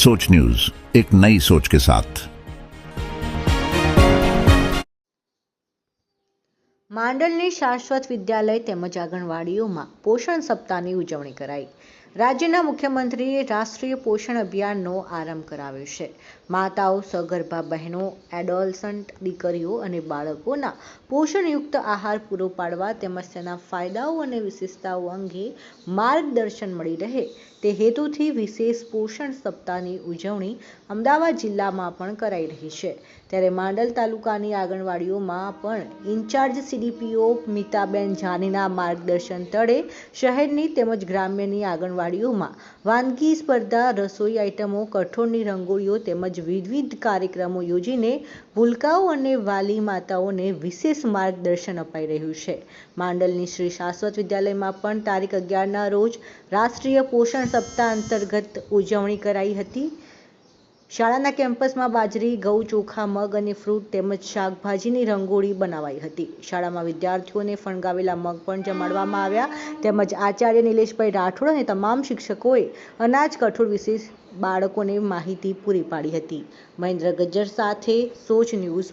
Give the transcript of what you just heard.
सोच न्यूज एक नई सोच के साथ માંડલની શાશ્વત વિદ્યાલય તેમજ આંગણવાડીઓમાં પોષણ સપ્તાહની ઉજવણી કરાઈ રાજ્યના મુખ્યમંત્રીએ રાષ્ટ્રીય પોષણ અભિયાનનો આરંભ કરાવ્યો છે. માતાઓ, સગર્ભા બહેનો, એડોલસન્ટ દીકરીઓ અને બાળકોના પોષણયુક્ત આહાર પૂરો પાડવા તેમજ તેના ફાયદાઓ અને વિશેષતાઓ અંગે માર્ગદર્શન મળી રહે તે હેતુથી વિશેષ પોષણ સપ્તાહની ઉજવણી અમદાવાદ જિલ્લામાં પણ કરાઈ રહી છે. ત્યારે માંડલ તાલુકાની આંગણવાડીઓમાં પણ ઇન્ચાર્જ સીડીપીઓ મિતાબેન જાનીના માર્ગદર્શન તળે શહેરની તેમજ ગ્રામ્યની આંગણવાડીઓમાં વાનગી સ્પર્ધા, રસોઈ આઇટમો કઠોળની રંગોળીઓ તેમજ વિવિધ કાર્યક્રમો યોજીને ભૂલકાઓ અને વાલી માતાઓને વિશેષ માર્ગદર્શન અપાઈ રહ્યું છે. માંડલની શ્રી શાશ્વત વિદ્યાલયમાં પણ તારીખ અગિયારના રોજ રાષ્ટ્રીય પોષણ સપ્તાહ અંતર્ગત ઉજવણી કરાઈ હતી. શાળાના કેમ્પસમાં બાજરી, ઘઉં, ચોખા, મગ અને ફ્રૂટ તેમજ શાકભાજીની રંગોળી બનાવાઈ હતી. શાળામાં વિદ્યાર્થીઓને ફણગાવેલા મગ પણ જમાડવામાં આવ્યા. તેમજ આચાર્ય નિલેશભાઈ રાઠોડ અને તમામ શિક્ષકોએ અનાજ, કઠોળ વિશે બાળકોને માહિતી પૂરી પાડી હતી. મહેન્દ્ર ગજ્જર સાથે સોચ ન્યૂઝ